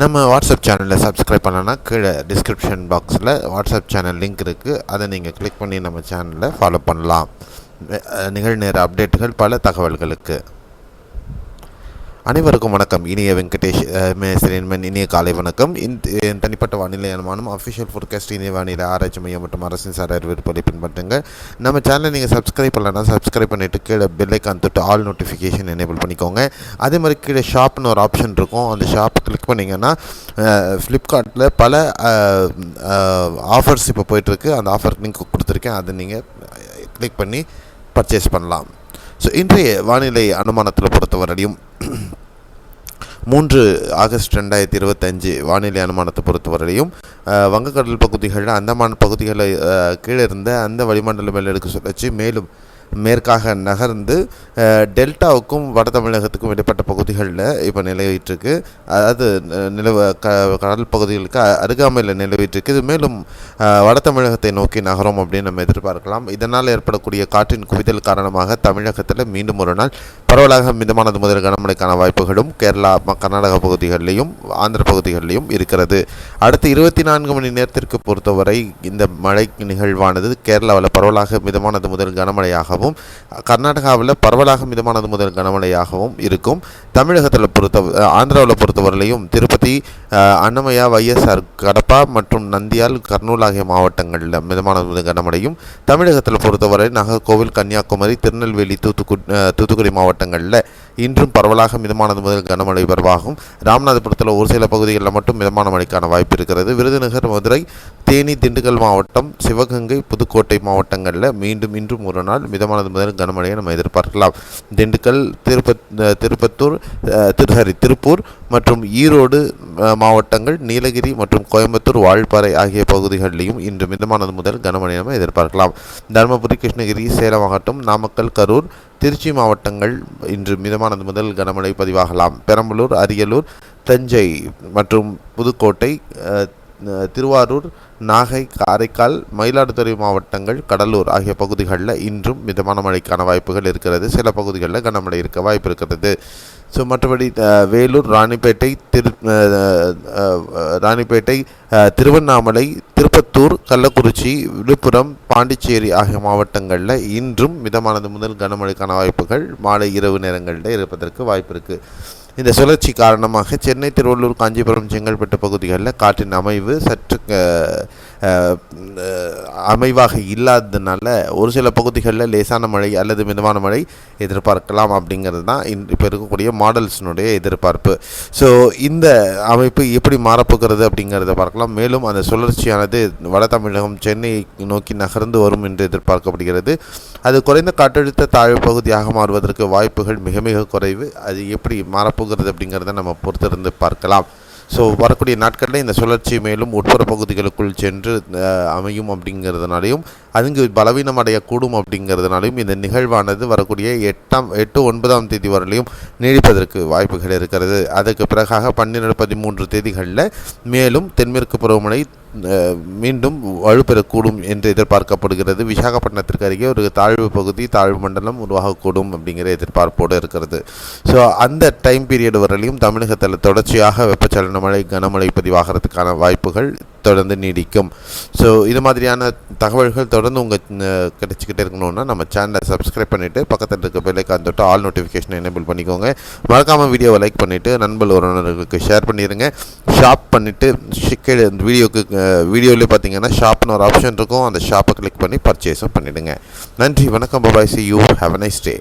நம்ம வாட்ஸ்அப் சேனலில் சப்ஸ்கிரைப் பண்ணலன்னா கீழே டிஸ்கிரிப்ஷன் பாக்ஸில் வாட்ஸ்அப் சேனல் லிங்க் இருக்குது அதை நீங்கள் கிளிக் பண்ணி நம்ம சேனலில் ஃபாலோ பண்ணலாம். நிகழ்நேர அப்டேட்டுகள் பல தகவல்களுக்கு. அனைவருக்கும் வணக்கம். இனிய வெங்கடேஷ் அஹ், இனிய காலை வணக்கம். இந்த தனிப்பட்ட வானிலை அனுமானம் அஃபிஷியல் ஃபோர்காஸ்ட் இனிய வானிலை ஆராய்ச்சி மையம் மற்றும் அரசின் சார் அறிவிப்பதை பின்பற்றுங்க நம்ம சேனலை நீங்கள் சப்ஸ்கிரைப் பண்ணலன்னா சப்ஸ்கிரைப் பண்ணிவிட்டு கீழே பெல்லைக்கான் தொட்டு ஆல் நோட்டிஃபிகேஷன் எனேபிள் பண்ணிக்கோங்க. அதே மாதிரி கீழே ஷாப்னு ஒரு ஆப்ஷன் இருக்கும். அந்த ஷாப் கிளிக் பண்ணிங்கன்னா ஃப்ளிப்கார்ட்டில் பல ஆஃபர்ஸ் இப்போ போயிட்டுருக்கு. அந்த ஆஃபர் லிங்க் கொடுத்துருக்கேன். அதை நீங்கள் கிளிக் பண்ணி பர்ச்சேஸ் பண்ணலாம். ஸோ இன்றைய வானிலை அனுமானத்தில் பொறுத்தவரையும் மூன்று ஆகஸ்ட் ரெண்டாயிரத்தி இருபத்தஞ்சு வானிலை அனுமானத்தை பொறுத்தவரையிலையும் வங்கக்கடல் பகுதிகளில் அந்தமான் பகுதிகளில் கீழே இருந்த அந்த வளிமண்டல மேலடுக்கு சுழற்சி மேலும் மேற்காக நகர்ந்து டெல்டாவுக்கும் வட தமிழகத்துக்கும் இடைப்பட்ட பகுதிகளில் இப்போ நிலவிட்டுருக்கு. அதாவது நிலவு நிலவ க கடல் பகுதிகளுக்கு அருகாமையில் நிலவிட்டுருக்கு. இது மேலும் வட தமிழகத்தை நோக்கி நகரும் அப்படின்னு நம்ம எதிர்பார்க்கலாம். இதனால் ஏற்படக்கூடிய காற்றின் குவிதல் காரணமாக தமிழகத்தில் மீண்டும் ஒரு நாள் பரவலாக மிதமானது முதல் கனமழைக்கான வாய்ப்புகளும் கேரளா கர்நாடக பகுதிகளிலையும் ஆந்திர பகுதிகளிலையும் இருக்கிறது. அடுத்து இருபத்தி நான்கு மணி நேரத்திற்கு பொறுத்தவரை இந்த மழை நிகழ்வானது கேரளாவில் பரவலாக மிதமானது முதல் மிதமானதாகவும் கர்நாடகாவில் பரவலாக மிதமானது முதல் கனமழையாகவும் இருக்கும். தமிழகத்தில் பொறுத்த ஆந்திராவில் பொறுத்தவரையிலையும் திருப்பதி அன்னமயா வைஎஸ்ஆர் கடப்பா மற்றும் நந்தியால் கர்னூல் ஆகிய மாவட்டங்களில் மிதமானது முதல் கனமழையும் தமிழகத்தில் பொறுத்தவரை நாகர்கோவில் கன்னியாகுமரி திருநெல்வேலி தூத்துக்கு தூத்துக்குடி மாவட்டங்களில் இன்றும் பரவலாக மிதமானது முதல் கனமழை பரவாகும். ராமநாதபுரத்தில் ஒரு சில பகுதிகளில் மட்டும் மிதமான மழைக்கான வாய்ப்பு இருக்கிறது. விருதுநகர் மதுரை தேனி திண்டுக்கல் மாவட்டம் சிவகங்கை புதுக்கோட்டை மாவட்டங்களில் மீண்டும் இன்றும் ஒரு நாள் மிதமானது முதல் கனமழையை நம்ம எதிர்பார்க்கலாம். திண்டுக்கல் திருப்பத் திருப்பத்தூர் திருஹரி திரு சாரி திருப்பூர் மற்றும் ஈரோடு மாவட்டங்கள் நீலகிரி மற்றும் கோயம்புத்தூர் வால்பாறை ஆகிய பகுதிகளிலையும் இன்று மிதமானது முதல் கனமழை நம்ம எதிர்பார்க்கலாம். தருமபுரி கிருஷ்ணகிரி சேலம் மாவட்டம் நாமக்கல் கரூர் திருச்சி மாவட்டங்கள் இன்று மிதமானது முதல் கனமழை பதிவாகலாம். பெரம்பலூர் அரியலூர் தஞ்சை மற்றும் புதுக்கோட்டை திருவாரூர் நாகை காரைக்கால் மயிலாடுதுறை மாவட்டங்கள் கடலூர் ஆகிய பகுதிகளில் இன்றும் மிதமான மழைக்கான வாய்ப்புகள் இருக்கிறது. சில பகுதிகளில் கனமழை இருக்க வாய்ப்பு இருக்கிறது. ஸோ மற்றபடி வேலூர் ராணிப்பேட்டை திரு ராணிப்பேட்டை திருவண்ணாமலை திருப்பத்தூர் கள்ளக்குறிச்சி விழுப்புரம் பாண்டிச்சேரி ஆகிய மாவட்டங்களில் இன்றும் மிதமானது முதல் கனமழைக்கான வாய்ப்புகள் மாலை இரவு நேரங்களில் இருப்பதற்கு வாய்ப்பு இருக்குது இந்த சுழற்சி காரணமாக சென்னை திருவள்ளூர் காஞ்சிபுரம் செங்கல்பட்டு பகுதிகளில் காற்றின் அமைவு சற்று அமைவாக இல்லாததுனால ஒரு சில பகுதிகளில் லேசான மழை அல்லது மிதமான மழை எதிர்பார்க்கலாம் அப்படிங்கிறது தான் இப்போ இருக்கக்கூடிய மாடல்ஸினுடைய எதிர்பார்ப்பு. ஸோ இந்த அமைப்பு எப்படி மாறப்போகிறது அப்படிங்கிறத பார்க்கலாம். மேலும் அந்த சுழற்சியானது வட தமிழகம் சென்னை நோக்கி நகர்ந்து வரும் என்று எதிர்பார்க்கப்படுகிறது. அது குறைந்த காற்றழுத்த தாழ்வு பகுதியாக மாறுவதற்கு வாய்ப்புகள் மிக மிக குறைவு. அது எப்படி மாறப்போகிறது அப்படிங்கிறத நம்ம பொறுத்திருந்து பார்க்கலாம். ஸோ வரக்கூடிய நாட்களில் இந்த சுழற்சி மேலும் உட்புற பகுதிகளுக்குள் சென்று அமையும் அப்படிங்கிறதுனாலையும் அதுங்கு பலவீனம் அடையக்கூடும் அப்படிங்கிறதுனாலையும் இந்த நிகழ்வானது வரக்கூடிய எட்டாம் எட்டு ஒன்பதாம் தேதி வரலையும் நீடிப்பதற்கு வாய்ப்புகள் இருக்கிறது. அதற்கு பிறகாக பன்னிரெண்டு பதிமூன்று தேதிகளில் மேலும் தென்மேற்கு பருவமழை மீண்டும் வலுப்பெறக்கூடும் என்று எதிர்பார்க்கப்படுகிறது. விசாகப்பட்டினத்திற்கு அருகே ஒரு தாழ்வு பகுதி தாழ்வு மண்டலம் உருவாகக்கூடும் அப்படிங்கிற எதிர்பார்ப்போடு இருக்கிறது. ஸோ அந்த டைம் பீரியட் வரலையும் தமிழகத்தில் தொடர்ச்சியாக வெப்பச்சலன மழை கனமழை பதிவாகிறதுக்கான வாய்ப்புகள் தொடர்ந்து நீடிக்கும். ஸோ இது மாதிரியான தகவல்கள் தொடர்ந்து உங்கள் கிடைச்சிக்கிட்டே இருக்கணும்னா நம்ம சேனலை சப்ஸ்கிரைப் பண்ணிவிட்டு பக்கத்தில் இருக்க பெல்லைக்கான் தொட்டு ஆல் நோட்டிஃபிகேஷன் எனேபிள் பண்ணிக்கோங்க. மறக்காமல் வீடியோவை லைக் பண்ணிவிட்டு நண்பர் உறவினர்களுக்கு ஷேர் பண்ணிடுங்க ஷாப் பண்ணிவிட்டு கீழே வீடியோக்கு வீடியோவிலே பார்த்தீங்கன்னா ஷாப்னு ஒரு ஆப்ஷன் இருக்கும். அந்த ஷாப்பை கிளிக் பண்ணி பர்ச்சேஸும் பண்ணிவிடுங்க நன்றி வணக்கம். Bye bye see you have a nice day